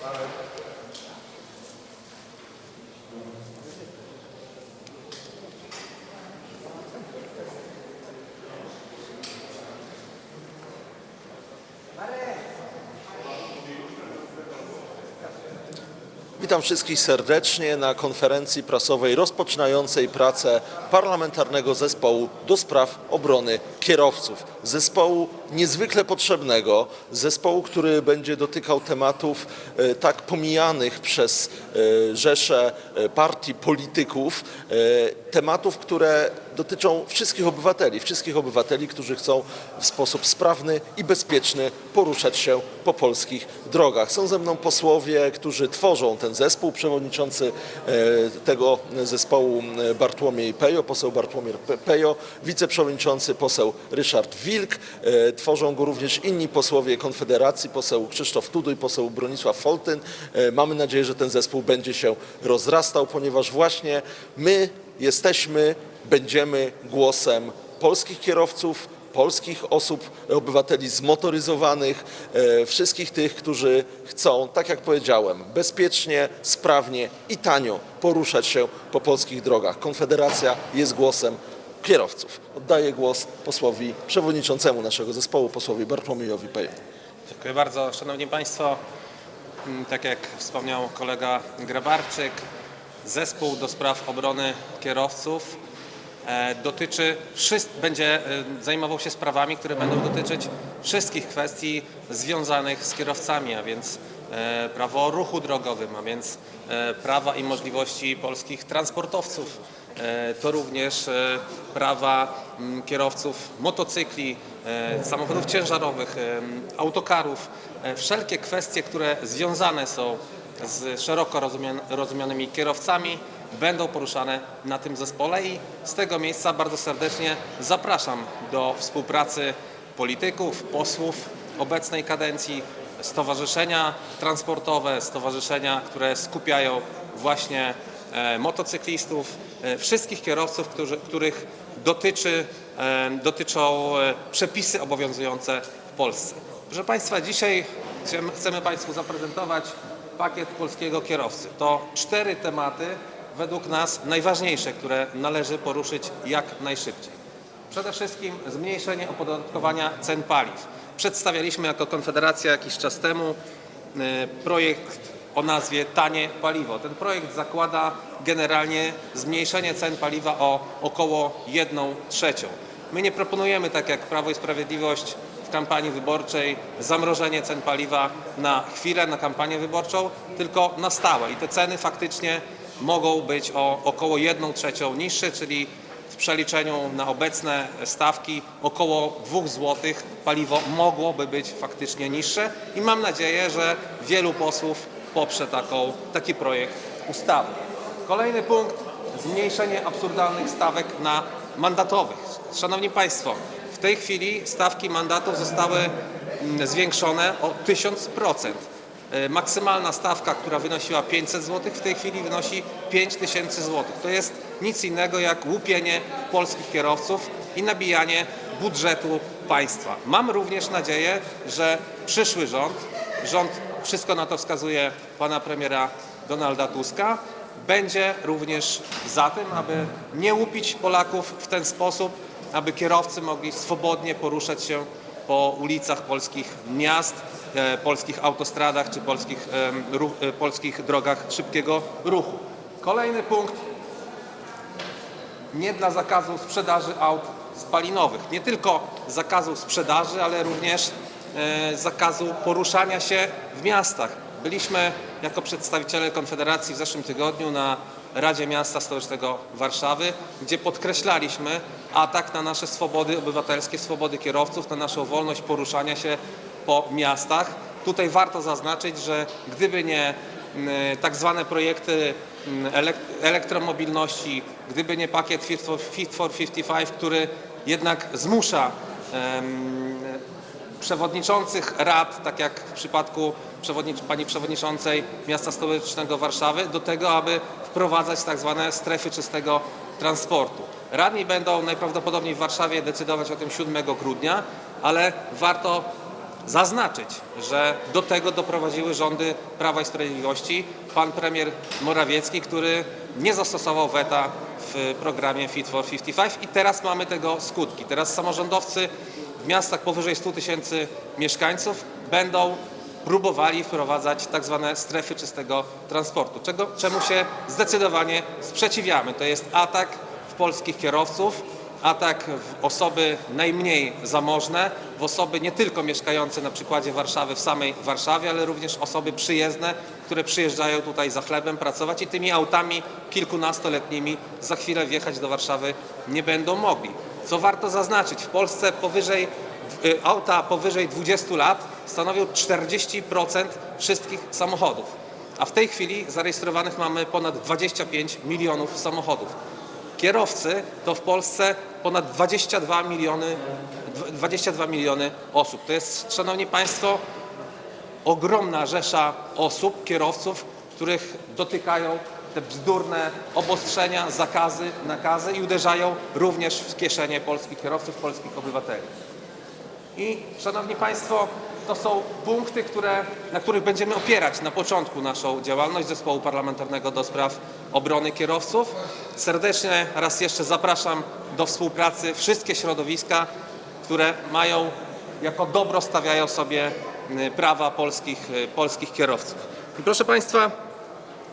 Aye. Witam wszystkich serdecznie na konferencji prasowej rozpoczynającej pracę Parlamentarnego Zespołu do Spraw Obrony Kierowców. Zespołu niezwykle potrzebnego, zespołu, który będzie dotykał tematów e, tak pomijanych przez e, rzesze e, partii, polityków, tematów, które dotyczą wszystkich obywateli, wszystkich obywateli, którzy chcą w sposób sprawny i bezpieczny poruszać się po polskich drogach. Są ze mną posłowie, którzy tworzą ten zespół. Przewodniczący e, tego zespołu e, Bartłomiej Pejo, poseł Bartłomiej Pe- Pejo, wiceprzewodniczący poseł Ryszard Wilk. E, Tworzą go również inni posłowie Konfederacji, poseł Krzysztof Tuduj, poseł Bronisław Foltyn. Mamy nadzieję, że ten zespół będzie się rozrastał, ponieważ właśnie my jesteśmy, będziemy głosem polskich kierowców, polskich osób, obywateli zmotoryzowanych, e, wszystkich tych, którzy chcą, tak jak powiedziałem, bezpiecznie, sprawnie i tanio poruszać się po polskich drogach. Konfederacja jest głosem kierowców. Oddaję głos posłowi przewodniczącemu naszego zespołu, posłowi Bartłomiejowi Peju. Dziękuję bardzo. Szanowni Państwo, mm, tak jak wspomniał kolega Grabarczyk, zespół do spraw obrony kierowców dotyczy, wszys- będzie e, zajmował się sprawami, które będą dotyczyć wszystkich kwestii związanych z kierowcami, a więc e, prawo ruchu drogowym, a więc e, prawa i możliwości polskich transportowców. E, To również e, prawa kierowców motocykli, e, samochodów ciężarowych, autokarów. E, Wszelkie kwestie, które związane są z szeroko rozumian- rozumianymi kierowcami, będą poruszane na tym zespole i z tego miejsca bardzo serdecznie zapraszam do współpracy polityków, posłów obecnej kadencji, stowarzyszenia transportowe, stowarzyszenia, które skupiają właśnie e, motocyklistów, e, wszystkich kierowców, którzy, których dotyczy, e, dotyczą przepisy obowiązujące w Polsce. Proszę Państwa, dzisiaj chcemy Państwu zaprezentować pakiet polskiego kierowcy. To cztery tematy według nas najważniejsze, które należy poruszyć jak najszybciej. Przede wszystkim zmniejszenie opodatkowania cen paliw. Przedstawialiśmy jako Konfederacja jakiś czas temu e, projekt o nazwie Tanie Paliwo. Ten projekt zakłada generalnie zmniejszenie cen paliwa o około 1 trzecią. My nie proponujemy, tak jak Prawo i Sprawiedliwość w kampanii wyborczej, zamrożenie cen paliwa na chwilę, na kampanię wyborczą, tylko na stałe. I te ceny faktycznie mogą być o około 1 trzecią niższe, czyli w przeliczeniu na obecne stawki około 2 zł paliwo mogłoby być faktycznie niższe i mam nadzieję, że wielu posłów poprze taką, taki projekt ustawy. Kolejny punkt zmniejszenie absurdalnych stawek na mandatowych. Szanowni Państwo, w tej chwili stawki mandatów zostały mm, zwiększone o 1000%. E, Maksymalna stawka, która wynosiła 500 zł, w tej chwili wynosi 5000 zł. To jest nic innego jak łupienie polskich kierowców i nabijanie budżetu państwa. Mam również nadzieję, że przyszły rząd, rząd wszystko na to wskazuje pana premiera Donalda Tuska, będzie również za tym, aby nie łupić Polaków w ten sposób, aby kierowcy mogli swobodnie poruszać się po ulicach polskich miast, e, polskich autostradach czy polskich, ruch, e, polskich drogach szybkiego ruchu. Kolejny punkt. Nie dla zakazu sprzedaży aut spalinowych. Nie tylko zakazu sprzedaży, ale również e, zakazu poruszania się w miastach. Byliśmy jako przedstawiciele Konfederacji w zeszłym tygodniu na Radzie Miasta Stołecznego Warszawy, gdzie podkreślaliśmy atak na nasze swobody obywatelskie, swobody kierowców, na naszą wolność poruszania się po miastach. Tutaj warto zaznaczyć, że gdyby nie mm, tak zwane projekty mm, elek- elektromobilności, gdyby nie pakiet Fit for, Fit for 55, który jednak zmusza przewodniczących rad, tak jak w przypadku przewodnic- pani przewodniczącej Miasta Stołecznego Warszawy, do tego, aby wprowadzać tak zwane strefy czystego transportu. Radni będą najprawdopodobniej w Warszawie decydować o tym 7 grudnia, ale warto zaznaczyć, że do tego doprowadziły rządy Prawa i Sprawiedliwości. Pan premier Morawiecki, który nie zastosował weta w programie Fit for 55 i teraz mamy tego skutki. Teraz samorządowcy w miastach powyżej 100 tysięcy mieszkańców będą próbowali wprowadzać tak zwane strefy czystego transportu, czego, czemu się zdecydowanie sprzeciwiamy. To jest atak w polskich kierowców, atak w osoby najmniej zamożne, w osoby nie tylko mieszkające na przykładzie Warszawy w samej Warszawie, ale również osoby przyjezdne, które przyjeżdżają tutaj za chlebem pracować i tymi autami kilkunastoletnimi za chwilę wjechać do Warszawy nie będą mogli. Co warto zaznaczyć, w Polsce powyżej y, auta powyżej 20 lat stanowią 40% wszystkich samochodów, a w tej chwili zarejestrowanych mamy ponad 25 milionów samochodów. Kierowcy to w Polsce ponad 22 miliony, 22 miliony osób. To jest, Szanowni Państwo, ogromna rzesza osób, kierowców, których dotykają te bzdurne obostrzenia, zakazy, nakazy i uderzają również w kieszenie polskich kierowców, polskich obywateli. I Szanowni Państwo, to są punkty, które, na których będziemy opierać na początku naszą działalność Zespołu Parlamentarnego do Spraw Obrony Kierowców. Serdecznie raz jeszcze zapraszam do współpracy wszystkie środowiska, które mają jako dobro stawiają sobie y, prawa polskich, y, polskich kierowców. I proszę Państwa,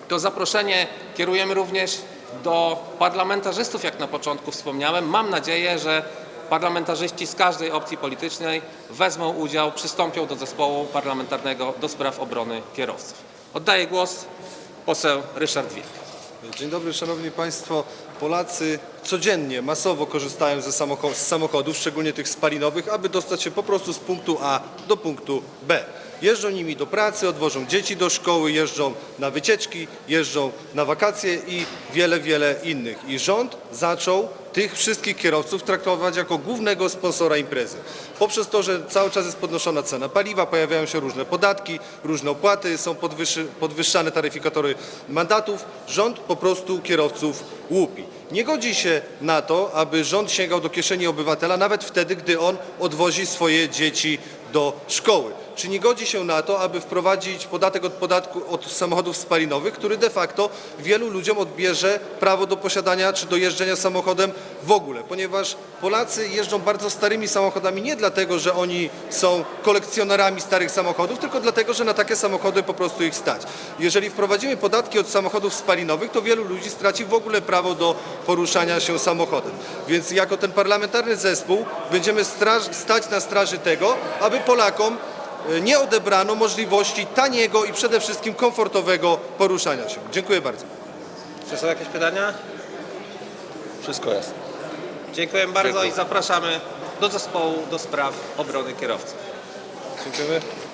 to zaproszenie kierujemy również do parlamentarzystów, jak na początku wspomniałem. Mam nadzieję, że parlamentarzyści z każdej opcji politycznej wezmą udział, przystąpią do zespołu parlamentarnego do spraw obrony kierowców. Oddaję głos poseł Ryszard Wilk. Dzień dobry, Szanowni Państwo. Polacy codziennie, masowo korzystają ze z samochodów, szczególnie tych spalinowych, aby dostać się po prostu z punktu A do punktu B. Jeżdżą nimi do pracy, odwożą dzieci do szkoły, jeżdżą na wycieczki, jeżdżą na wakacje i wiele, wiele innych. I rząd zaczął tych wszystkich kierowców traktować jako głównego sponsora imprezy. Poprzez to, że cały czas jest podnoszona cena paliwa, pojawiają się różne podatki, różne opłaty, są podwyższane taryfikatory mandatów, rząd po prostu kierowców łupi. Nie godzi się na to, aby rząd sięgał do kieszeni obywatela nawet wtedy, gdy on odwozi swoje dzieci do szkoły. Czy nie godzi się na to, aby wprowadzić podatek od podatku od samochodów spalinowych, który de facto wielu ludziom odbierze prawo do posiadania czy do jeżdżenia samochodem w ogóle, ponieważ Polacy jeżdżą bardzo starymi samochodami nie dlatego, że oni są kolekcjonerami starych samochodów, tylko dlatego, że na takie samochody po prostu ich stać. Jeżeli wprowadzimy podatki od samochodów spalinowych, to wielu ludzi straci w ogóle prawo do poruszania się samochodem. Więc jako ten parlamentarny zespół będziemy stać na straży tego, aby Polakom e, nie odebrano możliwości taniego i przede wszystkim komfortowego poruszania się. Dziękuję bardzo. Czy są jakieś pytania? Wszystko jasne. Dziękuję bardzo Dziękuję. i zapraszamy do zespołu do spraw obrony kierowców. Dziękujemy.